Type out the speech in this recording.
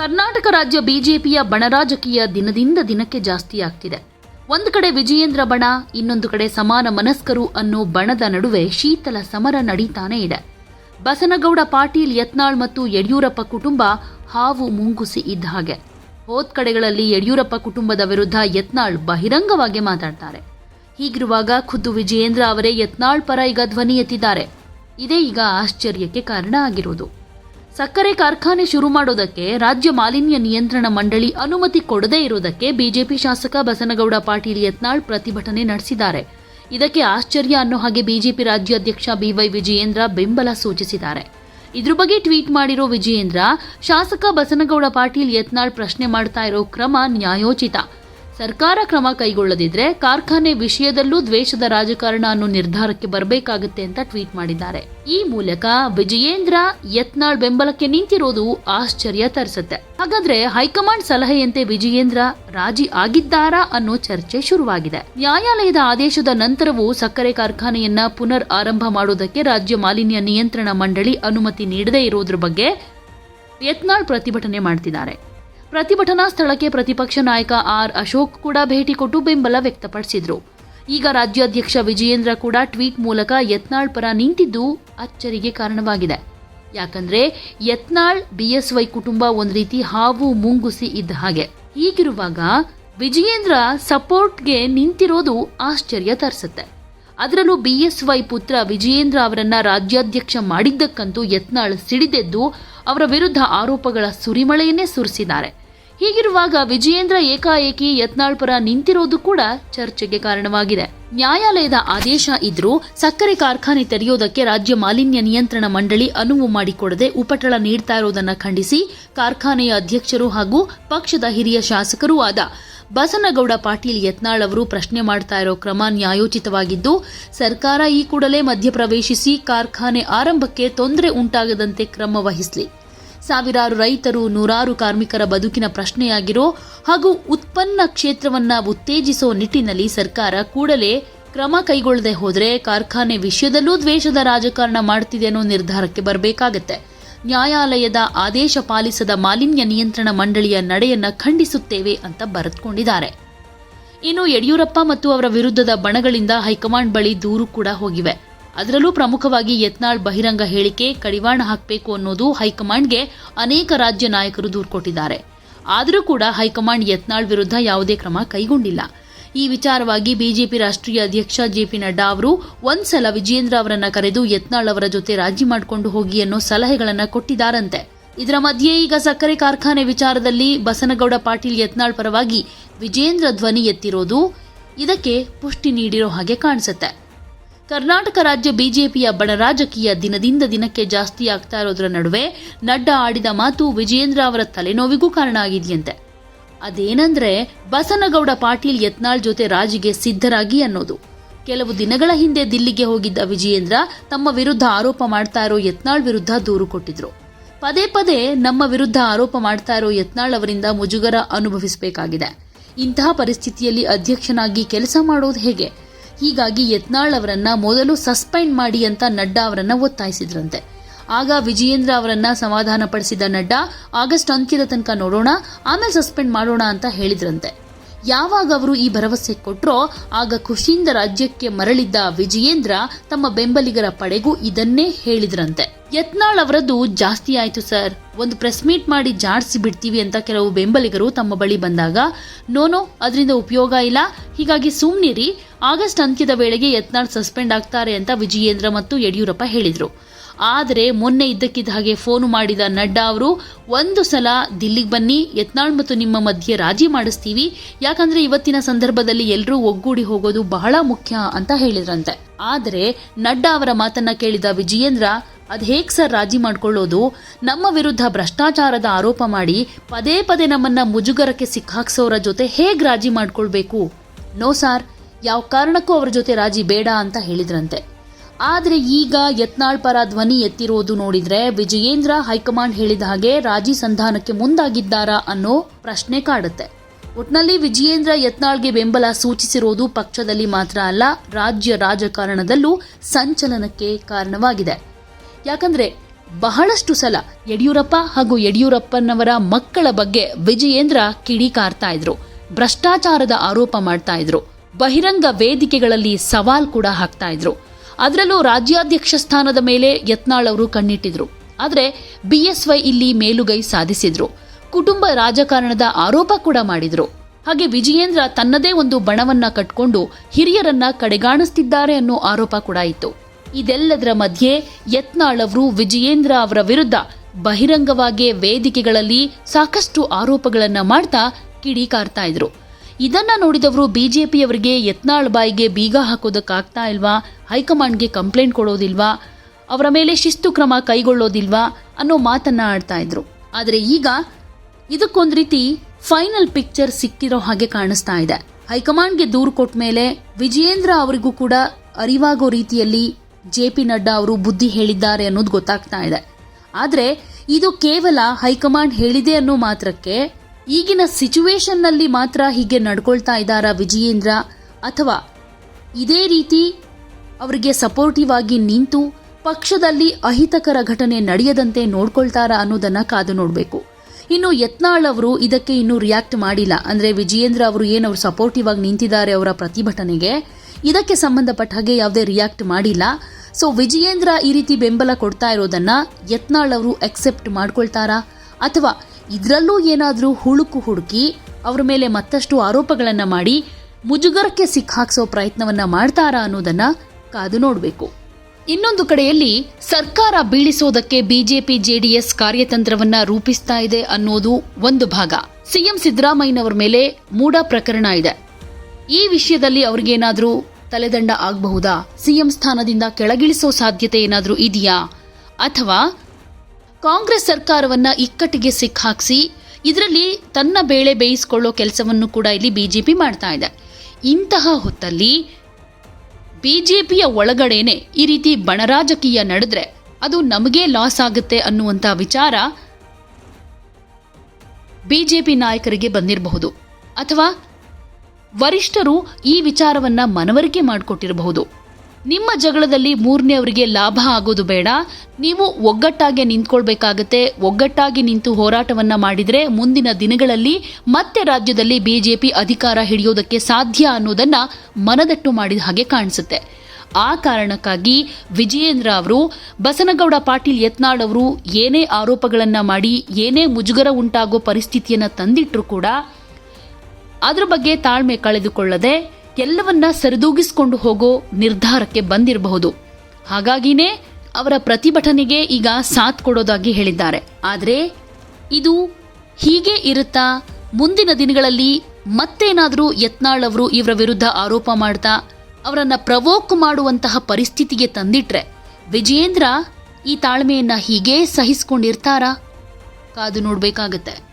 ಕರ್ನಾಟಕ ರಾಜ್ಯ ಬಿಜೆಪಿಯ ಬಣರಾಜಕೀಯ ದಿನದಿಂದ ದಿನಕ್ಕೆ ಜಾಸ್ತಿ ಆಗ್ತಿದೆ. ಒಂದು ಕಡೆ ವಿಜಯೇಂದ್ರ ಬಣ, ಇನ್ನೊಂದು ಕಡೆ ಸಮಾನ ಮನಸ್ಕರು ಅನ್ನೋ ಬಣದ ನಡುವೆ ಶೀತಲ ಸಮರ ನಡೀತಾನೆ ಇದೆ. ಬಸನಗೌಡ ಪಾಟೀಲ್, ಯತ್ನಾಳ್ ಮತ್ತು ಯಡಿಯೂರಪ್ಪ ಕುಟುಂಬ ಹಾವು ಮುಂಗುಸಿ ಇದ್ದ ಹಾಗೆ. ಹೋದ್ ಕಡೆಗಳಲ್ಲಿ ಯಡಿಯೂರಪ್ಪ ಕುಟುಂಬದ ವಿರುದ್ಧ ಯತ್ನಾಳ್ ಬಹಿರಂಗವಾಗಿ ಮಾತಾಡ್ತಾರೆ. ಹೀಗಿರುವಾಗ ಖುದ್ದು ವಿಜಯೇಂದ್ರ ಅವರೇ ಯತ್ನಾಳ್ ಪರ ಈಗ ಧ್ವನಿ ಎತ್ತಿದ್ದಾರೆ. ಇದೇ ಈಗ ಆಶ್ಚರ್ಯಕ್ಕೆ ಕಾರಣ ಆಗಿರೋದು. ಸಕ್ಕರೆ ಕಾರ್ಖಾನೆ ಶುರು ಮಾಡೋದಕ್ಕೆ ರಾಜ್ಯ ಮಾಲಿನ್ಯ ನಿಯಂತ್ರಣ ಮಂಡಳಿ ಅನುಮತಿ ಕೊಡದೇ ಇರುವುದಕ್ಕೆ ಬಿಜೆಪಿ ಶಾಸಕ ಬಸನಗೌಡ ಪಾಟೀಲ್ ಯತ್ನಾಳ್ ಪ್ರತಿಭಟನೆ ನಡೆಸಿದ್ದಾರೆ. ಇದಕ್ಕೆ ಆಶ್ಚರ್ಯ ಅನ್ನೋ ಹಾಗೆ ಬಿಜೆಪಿ ರಾಜ್ಯಾಧ್ಯಕ್ಷ ಬಿವೈ ವಿಜಯೇಂದ್ರ ಬೆಂಬಲ ಸೂಚಿಸಿದ್ದಾರೆ. ಇದ್ರ ಬಗ್ಗೆ ಟ್ವೀಟ್ ಮಾಡಿರೋ ವಿಜಯೇಂದ್ರ, ಶಾಸಕ ಬಸನಗೌಡ ಪಾಟೀಲ್ ಯತ್ನಾಳ್ ಪ್ರಶ್ನೆ ಮಾಡ್ತಾ ಇರೋ ಕ್ರಮ ನ್ಯಾಯೋಚಿತ. ಸರ್ಕಾರ ಕ್ರಮ ಕೈಗೊಳ್ಳದಿದ್ರೆ ಕಾರ್ಖಾನೆ ವಿಷಯದಲ್ಲೂ ದ್ವೇಷದ ರಾಜಕಾರಣ ಅನ್ನೋ ನಿರ್ಧಾರಕ್ಕೆ ಬರಬೇಕಾಗುತ್ತೆ ಅಂತ ಟ್ವೀಟ್ ಮಾಡಿದ್ದಾರೆ. ಈ ಮೂಲಕ ವಿಜಯೇಂದ್ರ ಯತ್ನಾಳ್ ಬೆಂಬಲಕ್ಕೆ ನಿಂತಿರೋದು ಆಶ್ಚರ್ಯ ತರಿಸುತ್ತೆ. ಹಾಗಾದ್ರೆ ಹೈಕಮಾಂಡ್ ಸಲಹೆಯಂತೆ ವಿಜಯೇಂದ್ರ ರಾಜಿ ಆಗಿದ್ದಾರಾ ಅನ್ನೋ ಚರ್ಚೆ ಶುರುವಾಗಿದೆ. ನ್ಯಾಯಾಲಯದ ಆದೇಶದ ನಂತರವೂ ಸಕ್ಕರೆ ಕಾರ್ಖಾನೆಯನ್ನ ಪುನರ್ ಆರಂಭ ಮಾಡೋದಕ್ಕೆ ರಾಜ್ಯ ಮಾಲಿನ್ಯ ನಿಯಂತ್ರಣ ಮಂಡಳಿ ಅನುಮತಿ ನೀಡದೇ ಇರೋದ್ರ ಬಗ್ಗೆ ಯತ್ನಾಳ್ ಪ್ರತಿಭಟನೆ ಮಾಡ್ತಿದ್ದಾರೆ. ಪ್ರತಿಭಟನಾ ಸ್ಥಳಕ್ಕೆ ಪ್ರತಿಪಕ್ಷ ನಾಯಕ ಆರ್ ಅಶೋಕ್ ಕೂಡ ಭೇಟಿ ಕೊಟ್ಟು ಬೆಂಬಲ ವ್ಯಕ್ತಪಡಿಸಿದರು. ಈಗ ರಾಜ್ಯಾಧ್ಯಕ್ಷ ವಿಜಯೇಂದ್ರ ಕೂಡ ಟ್ವೀಟ್ ಮೂಲಕ ಯತ್ನಾಳ್ ಪರ ನಿಂತಿದ್ದು ಅಚ್ಚರಿಗೆ ಕಾರಣವಾಗಿದೆ. ಯಾಕಂದ್ರೆ ಯತ್ನಾಳ್ ಬಿಎಸ್ವೈ ಕುಟುಂಬ ಒಂದು ರೀತಿ ಹಾವು ಮುಂಗುಸಿ ಇದ್ದ ಹಾಗೆ. ಹೀಗಿರುವಾಗ ವಿಜಯೇಂದ್ರ ಸಪೋರ್ಟ್ಗೆ ನಿಂತಿರೋದು ಆಶ್ಚರ್ಯ ತರಿಸುತ್ತೆ. ಅದರಲ್ಲೂ ಬಿಎಸ್ವೈ ಪುತ್ರ ವಿಜಯೇಂದ್ರ ಅವರನ್ನ ರಾಜ್ಯಾಧ್ಯಕ್ಷ ಮಾಡಿದ್ದಕ್ಕಂತೂ ಯತ್ನಾಳ್ ಸಿಡಿದೆದ್ದು ಅವರ ವಿರುದ್ಧ ಆರೋಪಗಳ ಸುರಿಮಳೆಯನ್ನೇ ಸುರಿಸಿದ್ದಾರೆ. ಹೀಗಿರುವಾಗ ವಿಜಯೇಂದ್ರ ಏಕಾಏಕಿ ಯತ್ನಾಳ್ ಪರ ನಿಂತಿರೋದು ಕೂಡ ಚರ್ಚೆಗೆ ಕಾರಣವಾಗಿದೆ. ನ್ಯಾಯಾಲಯದ ಆದೇಶ ಇದ್ರೂ ಸಕ್ಕರೆ ಕಾರ್ಖಾನೆ ತೆರೆಯೋದಕ್ಕೆ ರಾಜ್ಯ ಮಾಲಿನ್ಯ ನಿಯಂತ್ರಣ ಮಂಡಳಿ ಅನುವು ಮಾಡಿಕೊಡದೆ ಉಪಟಳ ನೀಡ್ತಾ ಇರೋದನ್ನ ಖಂಡಿಸಿ ಕಾರ್ಖಾನೆಯ ಅಧ್ಯಕ್ಷರು ಹಾಗೂ ಪಕ್ಷದ ಹಿರಿಯ ಶಾಸಕರೂ ಆದ ಬಸನಗೌಡ ಪಾಟೀಲ್ ಯತ್ನಾಳ್ ಅವರು ಪ್ರಶ್ನೆ ಮಾಡ್ತಾ ಇರೋ ಕ್ರಮ ನ್ಯಾಯೋಚಿತವಾಗಿದ್ದು, ಸರ್ಕಾರ ಈ ಕೂಡಲೇ ಮಧ್ಯಪ್ರವೇಶಿಸಿ ಕಾರ್ಖಾನೆ ಆರಂಭಕ್ಕೆ ತೊಂದರೆ ಉಂಟಾಗದಂತೆ ಕ್ರಮ ವಹಿಸಲಿ. ಸಾವಿರಾರು ರೈತರು ನೂರಾರು ಕಾರ್ಮಿಕರ ಬದುಕಿನ ಪ್ರಶ್ನೆಯಾಗಿರೋ ಹಾಗೂ ಉತ್ಪನ್ನ ಕ್ಷೇತ್ರವನ್ನ ಉತ್ತೇಜಿಸೋ ನಿಟ್ಟಿನಲ್ಲಿ ಸರ್ಕಾರ ಕೂಡಲೇ ಕ್ರಮ ಕೈಗೊಳ್ಳದೆ ಹೋದರೆ ಕಾರ್ಖಾನೆ ವಿಷಯದಲ್ಲೂ ದ್ವೇಷದ ರಾಜಕಾರಣ ಮಾಡ್ತಿದೆ ಅನ್ನೋ ನಿರ್ಧಾರಕ್ಕೆ ಬರಬೇಕಾಗತ್ತೆ. ನ್ಯಾಯಾಲಯದ ಆದೇಶ ಪಾಲಿಸದ ಮಾಲಿನ್ಯ ನಿಯಂತ್ರಣ ಮಂಡಳಿಯ ನಡೆಯನ್ನ ಖಂಡಿಸುತ್ತೇವೆ ಅಂತ ಬರೆದುಕೊಂಡಿದ್ದಾರೆ. ಇನ್ನು ಯಡಿಯೂರಪ್ಪ ಮತ್ತು ಅವರ ವಿರುದ್ಧದ ಬಣಗಳಿಂದ ಹೈಕಮಾಂಡ್ ಬಳಿ ದೂರು ಕೂಡ ಹೋಗಿವೆ. ಅದರಲ್ಲೂ ಪ್ರಮುಖವಾಗಿ ಯತ್ನಾಳ್ ಬಹಿರಂಗ ಹೇಳಿಕೆ ಕಡಿವಾಣ ಹಾಕಬೇಕು ಅನ್ನೋದು ಹೈಕಮಾಂಡ್ಗೆ ಅನೇಕ ರಾಜ್ಯ ನಾಯಕರು ದೂರು ಕೊಟ್ಟಿದ್ದಾರೆ. ಆದರೂ ಕೂಡ ಹೈಕಮಾಂಡ್ ಯತ್ನಾಳ್ ವಿರುದ್ಧ ಯಾವುದೇ ಕ್ರಮ ಕೈಗೊಂಡಿಲ್ಲ. ಈ ವಿಚಾರವಾಗಿ ಬಿಜೆಪಿ ರಾಷ್ಟ್ರೀಯ ಅಧ್ಯಕ್ಷ ಜೆಪಿ ನಡ್ಡಾ ಅವರು ಒಂದ್ಸಲ ವಿಜೇಂದ್ರ ಅವರನ್ನ ಕರೆದು ಯತ್ನಾಳ್ ಅವರ ಜೊತೆ ರಾಜಿ ಮಾಡಿಕೊಂಡು ಹೋಗಿ ಅನ್ನೋ ಸಲಹೆಗಳನ್ನು ಕೊಟ್ಟಿದ್ದಾರಂತೆ. ಇದರ ಮಧ್ಯೆ ಈಗ ಸಕ್ಕರೆ ಕಾರ್ಖಾನೆ ವಿಚಾರದಲ್ಲಿ ಬಸನಗೌಡ ಪಾಟೀಲ್ ಯತ್ನಾಳ್ ಪರವಾಗಿ ವಿಜೇಂದ್ರ ಧ್ವನಿ ಎತ್ತಿರೋದು ಇದಕ್ಕೆ ಪುಷ್ಟಿ ನೀಡಿರೋ ಹಾಗೆ ಕಾಣಿಸುತ್ತೆ. ಕರ್ನಾಟಕ ರಾಜ್ಯ ಬಿಜೆಪಿಯ ಬಣರಾಜಕೀಯ ದಿನದಿಂದ ದಿನಕ್ಕೆ ಜಾಸ್ತಿ ಆಗ್ತಾ ಇರೋದ್ರ ನಡುವೆ ನಡ್ಡಾ ಆಡಿದ ಮಾತು ವಿಜಯೇಂದ್ರ ಅವರ ತಲೆನೋವಿಗೂ ಕಾರಣ ಆಗಿದೆಯಂತೆ. ಅದೇನಂದ್ರೆ ಬಸನಗೌಡ ಪಾಟೀಲ್ ಯತ್ನಾಳ್ ಜೊತೆ ರಾಜಿಗೆ ಸಿದ್ಧರಾಗಿ ಅನ್ನೋದು. ಕೆಲವು ದಿನಗಳ ಹಿಂದೆ ದಿಲ್ಲಿಗೆ ಹೋಗಿದ್ದ ವಿಜಯೇಂದ್ರ ತಮ್ಮ ವಿರುದ್ಧ ಆರೋಪ ಮಾಡ್ತಾ ಇರೋ ಯತ್ನಾಳ್ ವಿರುದ್ಧ ದೂರು ಕೊಟ್ಟಿದ್ರು. ಪದೇ ಪದೇ ನಮ್ಮ ವಿರುದ್ಧ ಆರೋಪ ಮಾಡ್ತಾ ಇರೋ ಯತ್ನಾಳ್ ಅವರಿಂದ ಮುಜುಗರ ಅನುಭವಿಸಬೇಕಾಗಿದೆ. ಇಂತಹ ಪರಿಸ್ಥಿತಿಯಲ್ಲಿ ಅಧ್ಯಕ್ಷನಾಗಿ ಕೆಲಸ ಮಾಡೋದು ಹೇಗೆ? ಹೀಗಾಗಿ ಯತ್ನಾಳ್ ಅವರನ್ನ ಮೊದಲು ಸಸ್ಪೆಂಡ್ ಮಾಡಿ ಅಂತ ನಡ್ಡಾ ಅವರನ್ನ ಒತ್ತಾಯಿಸಿದ್ರಂತೆ. ಆಗ ವಿಜಯೇಂದ್ರ ಅವರನ್ನ ಸಮಾಧಾನ ಪಡಿಸಿದ ನಡ್ಡಾ, ಆಗಸ್ಟ್ ಅಂತ್ಯದ ತನಕ ನೋಡೋಣ, ಆಮೇಲೆ ಸಸ್ಪೆಂಡ್ ಮಾಡೋಣ ಅಂತ ಹೇಳಿದ್ರಂತೆ. ಯಾವಾಗ ಅವರು ಈ ಭರವಸೆ ಕೊಟ್ಟರೋ ಆಗ ಖುಷಿಯಿಂದ ರಾಜ್ಯಕ್ಕೆ ಮರಳಿದ್ದ ವಿಜಯೇಂದ್ರ ತಮ್ಮ ಬೆಂಬಲಿಗರ ಪಡೆಗೂ ಇದನ್ನೇ ಹೇಳಿದ್ರಂತೆ. ಯತ್ನಾಳ್ ಅವರದ್ದು ಜಾಸ್ತಿ ಆಯ್ತು, ಸರ್. ಒಂದು ಪ್ರೆಸ್ ಮೀಟ್ ಮಾಡಿ ಜಾಡಿಸಿ ಬಿಡ್ತೀವಿ ಅಂತ ಕೆಲವು ಬೆಂಬಲಿಗರು ತಮ್ಮ ಬಳಿ ಬಂದಾಗ ನೋನೋ ಅದರಿಂದ ಉಪಯೋಗ ಇಲ್ಲ. ಹೀಗಾಗಿ ಸುಮ್ನಿರಿ. ಆಗಸ್ಟ್ ಅಂತ್ಯದ ವೇಳೆಗೆ ಯತ್ನಾಳ್ ಸಸ್ಪೆಂಡ್ ಆಗ್ತಾರೆ ಅಂತ ವಿಜಯೇಂದ್ರ ಮತ್ತು ಯಡಿಯೂರಪ್ಪ ಹೇಳಿದರು. ಆದರೆ ಮೊನ್ನೆ ಇದ್ದಕ್ಕಿದ್ದ ಹಾಗೆ ಫೋನು ಮಾಡಿದ ನಡ್ಡಾ ಅವರು, ಒಂದು ಸಲ ದಿಲ್ಲಿಗೆ ಬನ್ನಿ. ಯತ್ನಾಳ್ ಮತ್ತು ನಿಮ್ಮ ಮಧ್ಯೆ ರಾಜಿ ಮಾಡಿಸ್ತೀವಿ. ಯಾಕಂದ್ರೆ ಇವತ್ತಿನ ಸಂದರ್ಭದಲ್ಲಿ ಎಲ್ಲರೂ ಒಗ್ಗೂಡಿ ಹೋಗೋದು ಬಹಳ ಮುಖ್ಯ ಅಂತ ಹೇಳಿದ್ರಂತೆ. ಆದರೆ ನಡ್ಡಾ ಅವರ ಮಾತನ್ನ ಕೇಳಿದ ವಿಜಯೇಂದ್ರ ಅದ್ ಹೇಗೆ ಸರ್ ರಾಜಿ ಮಾಡ್ಕೊಳ್ಳೋದು? ನಮ್ಮ ವಿರುದ್ಧ ಭ್ರಷ್ಟಾಚಾರದ ಆರೋಪ ಮಾಡಿ ಪದೇ ಪದೇ ನಮ್ಮನ್ನ ಮುಜುಗರಕ್ಕೆ ಸಿಕ್ಕಾಕ್ಸೋರ ಜೊತೆ ಹೇಗೆ ರಾಜಿ ಮಾಡ್ಕೊಳ್ಬೇಕು? ನೋ ಸಾರ್, ಯಾವ ಕಾರಣಕ್ಕೂ ಅವರ ಜೊತೆ ರಾಜಿ ಬೇಡ ಅಂತ ಹೇಳಿದ್ರಂತೆ. ಆದರೆ ಈಗ ಯತ್ನಾಳ್ ಪರ ಧ್ವನಿ ಎತ್ತಿರೋದು ನೋಡಿದ್ರೆ ವಿಜಯೇಂದ್ರ ಹೈಕಮಾಂಡ್ ಹೇಳಿದ ಹಾಗೆ ರಾಜಿ ಸಂಧಾನಕ್ಕೆ ಮುಂದಾಗಿದ್ದಾರಾ ಅನ್ನೋ ಪ್ರಶ್ನೆ ಕಾಡುತ್ತೆ. ಒಟ್ನಲ್ಲಿ ವಿಜಯೇಂದ್ರ ಯತ್ನಾಳ್ಗೆ ಬೆಂಬಲ ಸೂಚಿಸಿರೋದು ಪಕ್ಷದಲ್ಲಿ ಮಾತ್ರ ಅಲ್ಲ, ರಾಜ್ಯ ರಾಜಕಾರಣದಲ್ಲೂ ಸಂಚಲನಕ್ಕೆ ಕಾರಣವಾಗಿದೆ. ಯಾಕಂದ್ರೆ ಬಹಳಷ್ಟು ಸಲ ಯಡಿಯೂರಪ್ಪ ಹಾಗೂ ಯಡಿಯೂರಪ್ಪನವರ ಮಕ್ಕಳ ಬಗ್ಗೆ ವಿಜಯೇಂದ್ರ ಕಿಡಿಕಾರ್ತಾ ಇದ್ರು, ಭ್ರಷ್ಟಾಚಾರದ ಆರೋಪ ಮಾಡ್ತಾ ಇದ್ರು, ಬಹಿರಂಗ ವೇದಿಕೆಗಳಲ್ಲಿ ಸವಾಲ್ ಕೂಡ ಹಾಕ್ತಾ ಇದ್ರು. ಅದರಲ್ಲೂ ರಾಜ್ಯಾಧ್ಯಕ್ಷ ಸ್ಥಾನದ ಮೇಲೆ ಯತ್ನಾಳ್ ಅವರು ಕಣ್ಣಿಟ್ಟಿದ್ರು. ಆದರೆ ಬಿಎಸ್ವೈ ಇಲ್ಲಿ ಮೇಲುಗೈ ಸಾಧಿಸಿದ್ರು. ಕುಟುಂಬ ರಾಜಕಾರಣದ ಆರೋಪ ಕೂಡ ಮಾಡಿದ್ರು. ಹಾಗೆ ವಿಜಯೇಂದ್ರ ತನ್ನದೇ ಒಂದು ಬಣವನ್ನ ಕಟ್ಕೊಂಡು ಹಿರಿಯರನ್ನ ಕಡೆಗಾಣಿಸ್ತಿದ್ದಾರೆ ಅನ್ನೋ ಆರೋಪ ಕೂಡ ಇತ್ತು. ಇದೆಲ್ಲದರ ಮಧ್ಯೆ ಯತ್ನಾಳ್ ಅವರು ವಿಜಯೇಂದ್ರ ಅವರ ವಿರುದ್ಧ ಬಹಿರಂಗವಾಗಿ ವೇದಿಕೆಗಳಲ್ಲಿ ಸಾಕಷ್ಟು ಆರೋಪಗಳನ್ನ ಮಾಡ್ತಾ ಕಿಡಿಕಾರ್ತಾ ಇದ್ರು. ಇದನ್ನ ನೋಡಿದವರು ಬಿಜೆಪಿಯವರಿಗೆ ಯತ್ನಾಳ್ ಬಾಯಿಗೆ ಬೀಗ ಹಾಕೋದಕ್ಕಾಗ್ತಾ ಇಲ್ವಾ? ಹೈಕಮಾಂಡ್ಗೆ ಕಂಪ್ಲೇಂಟ್ ಕೊಡೋದಿಲ್ವಾ? ಅವರ ಮೇಲೆ ಶಿಸ್ತು ಕ್ರಮ ಕೈಗೊಳ್ಳೋದಿಲ್ವಾ ಅನ್ನೋ ಮಾತನ್ನ ಆಡ್ತಾ ಇದ್ರು. ಆದರೆ ಈಗ ಇದಕ್ಕೊಂದು ರೀತಿ ಫೈನಲ್ ಪಿಕ್ಚರ್ ಸಿಕ್ಕಿರೋ ಹಾಗೆ ಕಾಣಿಸ್ತಾ ಇದೆ. ಹೈಕಮಾಂಡ್ಗೆ ದೂರು ಕೊಟ್ಟ ಮೇಲೆ ವಿಜಯೇಂದ್ರ ಅವರಿಗೂ ಕೂಡ ಅರಿವಾಗೋ ರೀತಿಯಲ್ಲಿ ಜೆ ಪಿ ನಡ್ಡಾ ಅವರು ಬುದ್ಧಿ ಹೇಳಿದ್ದಾರೆ ಅನ್ನೋದು ಗೊತ್ತಾಗ್ತಾ ಇದೆ. ಆದ್ರೆ ಇದು ಕೇವಲ ಹೈಕಮಾಂಡ್ ಹೇಳಿದೆ ಅನ್ನೋ ಮಾತ್ರಕ್ಕೆ ಈಗಿನ ಸಿಚುವೇಶನ್ನಲ್ಲಿ ಮಾತ್ರ ಹೀಗೆ ನಡ್ಕೊಳ್ತಾ ಇದ್ದಾರಾ ವಿಜಯೇಂದ್ರ? ಅಥವಾ ಇದೇ ರೀತಿ ಅವರಿಗೆ ಸಪೋರ್ಟಿವ್ ಆಗಿ ನಿಂತು ಪಕ್ಷದಲ್ಲಿ ಅಹಿತಕರ ಘಟನೆ ನಡೆಯದಂತೆ ನೋಡ್ಕೊಳ್ತಾರಾ ಅನ್ನೋದನ್ನ ಕಾದು ನೋಡಬೇಕು. ಇನ್ನು ಯತ್ನಾಳ್ ಅವರು ಇದಕ್ಕೆ ಇನ್ನೂ ರಿಯಾಕ್ಟ್ ಮಾಡಿಲ್ಲ. ಅಂದ್ರೆ ವಿಜಯೇಂದ್ರ ಅವರು ಏನು ಅವರು ಸಪೋರ್ಟಿವ್ ಆಗಿ ನಿಂತಿದ್ದಾರೆ ಅವರ ಪ್ರತಿಭಟನೆಗೆ? ಇದಕ್ಕೆ ಸಂಬಂಧಪಟ್ಟ ಹಾಗೆ ಯಾವುದೇ ರಿಯಾಕ್ಟ್ ಮಾಡಿಲ್ಲ. ಸೊ ವಿಜಯೇಂದ್ರ ಈ ರೀತಿ ಬೆಂಬಲ ಕೊಡ್ತಾ ಇರೋದನ್ನ ಯತ್ನಾಳ್ ಅವರು ಅಕ್ಸೆಪ್ಟ್ ಮಾಡ್ಕೊಳ್ತಾರಾ? ಅಥವಾ ಇದರಲ್ಲೂ ಏನಾದರೂ ಹುಳುಕು ಹುಡುಕಿ ಅವರ ಮೇಲೆ ಮತ್ತಷ್ಟು ಆರೋಪಗಳನ್ನು ಮಾಡಿ ಮುಜುಗರಕ್ಕೆ ಸಿಕ್ಕಾಕ್ಸೋ ಪ್ರಯತ್ನವನ್ನ ಮಾಡ್ತಾರಾ ಅನ್ನೋದನ್ನ ಕಾದು ನೋಡಬೇಕು. ಇನ್ನೊಂದು ಕಡೆಯಲ್ಲಿ ಸರ್ಕಾರ ಬೀಳಿಸೋದಕ್ಕೆ ಬಿಜೆಪಿ ಜೆಡಿಎಸ್ ಕಾರ್ಯತಂತ್ರವನ್ನ ರೂಪಿಸ್ತಾ ಇದೆ ಅನ್ನೋದು ಒಂದು ಭಾಗ. ಸಿಎಂ ಸಿದ್ದರಾಮಯ್ಯನವರ ಮೇಲೆ ಮೂಡ ಪ್ರಕರಣ ಇದೆ. ಈ ವಿಷಯದಲ್ಲಿ ಅವ್ರಿಗೇನಾದ್ರೂ ತಲೆದಂಡ ಆಗಬಹುದಾ? ಸಿಎಂ ಸ್ಥಾನದಿಂದ ಕೆಳಗಿಳಿಸೋ ಸಾಧ್ಯತೆ ಏನಾದರೂ ಇದೆಯಾ? ಅಥವಾ ಕಾಂಗ್ರೆಸ್ ಸರ್ಕಾರವನ್ನ ಇಕ್ಕಟ್ಟಿಗೆ ಸಿಕ್ಕಾಕ್ಸಿ, ಇದರಲ್ಲಿ ತನ್ನ ಬೇಳೆ ಬೇಯಿಸಿಕೊಳ್ಳೋ ಕೆಲಸವನ್ನು ಕೂಡ ಇಲ್ಲಿ ಬಿಜೆಪಿ ಮಾಡ್ತಾ ಇದೆ. ಇಂತಹ ಹೊತ್ತಲ್ಲಿ ಬಿಜೆಪಿಯ ಒಳಗಡೆನೆ ಈ ರೀತಿ ಬಣರಾಜಕೀಯ ನಡೆದ್ರೆ ಅದು ನಮಗೇ ಲಾಸ್ ಆಗುತ್ತೆ ಅನ್ನುವಂಥ ವಿಚಾರ ಬಿಜೆಪಿ ನಾಯಕರಿಗೆ ಬಂದಿರಬಹುದು. ಅಥವಾ ವರಿಷ್ಠರು ಈ ವಿಚಾರವನ್ನ ಮನವರಿಕೆ ಮಾಡಿಕೊಟ್ಟಿರಬಹುದು. ನಿಮ್ಮ ಜಗಳದಲ್ಲಿ ಮೂರನೇ ಅವರಿಗೆ ಲಾಭ ಆಗೋದು ಬೇಡ. ನೀವು ಒಗ್ಗಟ್ಟಾಗಿ ನಿಂತ್ಕೊಳ್ಬೇಕಾಗತ್ತೆ. ಒಗ್ಗಟ್ಟಾಗಿ ನಿಂತು ಹೋರಾಟವನ್ನ ಮಾಡಿದರೆ ಮುಂದಿನ ದಿನಗಳಲ್ಲಿ ಮತ್ತೆ ರಾಜ್ಯದಲ್ಲಿ ಬಿಜೆಪಿ ಅಧಿಕಾರ ಹಿಡಿಯೋದಕ್ಕೆ ಸಾಧ್ಯ ಅನ್ನೋದನ್ನ ಮನದಟ್ಟು ಮಾಡಿದ ಹಾಗೆ ಕಾಣಿಸುತ್ತೆ. ಆ ಕಾರಣಕ್ಕಾಗಿ ವಿಜಯೇಂದ್ರ ಅವರು, ಬಸನಗೌಡ ಪಾಟೀಲ್ ಯತ್ನಾಳ್ ಅವರು ಏನೇ ಆರೋಪಗಳನ್ನು ಮಾಡಿ, ಏನೇ ಮುಜುಗರ ಉಂಟಾಗೋ ಪರಿಸ್ಥಿತಿಯನ್ನ ತಂದಿಟ್ಟರೂ ಕೂಡ ಅದ್ರ ಬಗ್ಗೆ ತಾಳ್ಮೆ ಕಳೆದುಕೊಳ್ಳದೆ ಎಲ್ಲವನ್ನ ಸರಿದೂಗಿಸಿಕೊಂಡು ಹೋಗೋ ನಿರ್ಧಾರಕ್ಕೆ ಬಂದಿರಬಹುದು. ಹಾಗಾಗಿನೇ ಅವರ ಪ್ರತಿಭಟನೆಗೆ ಈಗ ಸಾಥ್ ಕೊಡೋದಾಗಿ ಹೇಳಿದ್ದಾರೆ. ಆದರೆ ಇದು ಹೀಗೆ ಇರುತ್ತಾ ಮುಂದಿನ ದಿನಗಳಲ್ಲಿ ಮತ್ತೇನಾದರೂ ಯತ್ನಾಳ್ ಅವರು ಇವರ ವಿರುದ್ಧ ಆರೋಪ ಮಾಡ್ತಾ ಅವರನ್ನ ಪ್ರವೋಕ್ ಮಾಡುವಂತಹ ಪರಿಸ್ಥಿತಿಗೆ ತಂದಿಟ್ರೆ ವಿಜಯೇಂದ್ರ ಈ ತಾಳ್ಮೆಯನ್ನ ಹೀಗೇ ಸಹಿಸಿಕೊಂಡಿರ್ತಾರಾ? ಕಾದು ನೋಡ್ಬೇಕಾಗತ್ತೆ.